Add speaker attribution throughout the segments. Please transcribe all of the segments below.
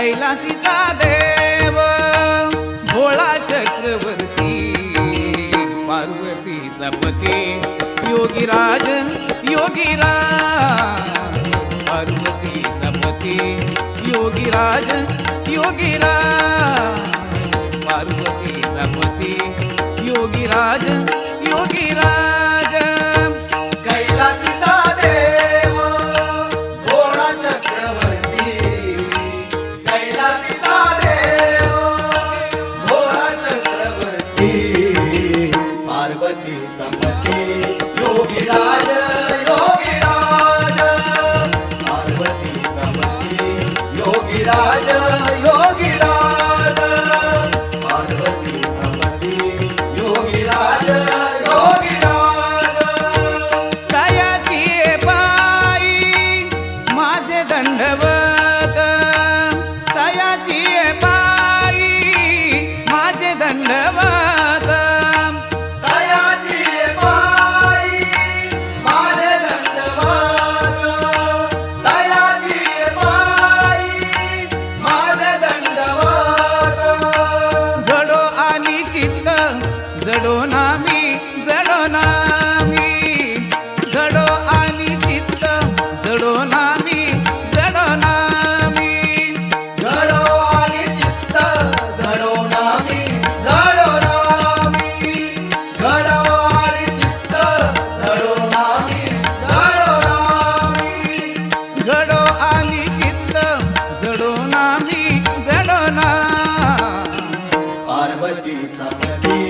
Speaker 1: कैलासीचा देव भोळा चक्रवर्ती पार्वतीचा पती योगीराज योगीराज पार्वतीचा पती योगीराज योगीराज पार्वतीचा पती योगीराज योगीराज
Speaker 2: गणपती चमते योगीराज योगीराज. पार्वती चमते योगीराज.
Speaker 1: गणपतीचा गणेश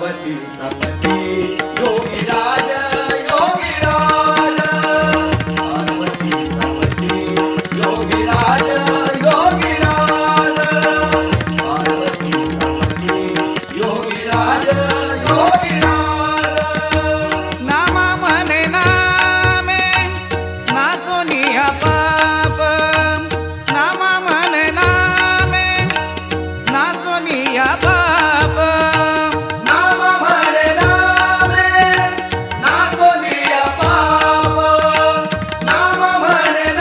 Speaker 1: पार्वती सपती योगी राजा Hallelujah.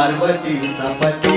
Speaker 2: पार्वतीचा पती.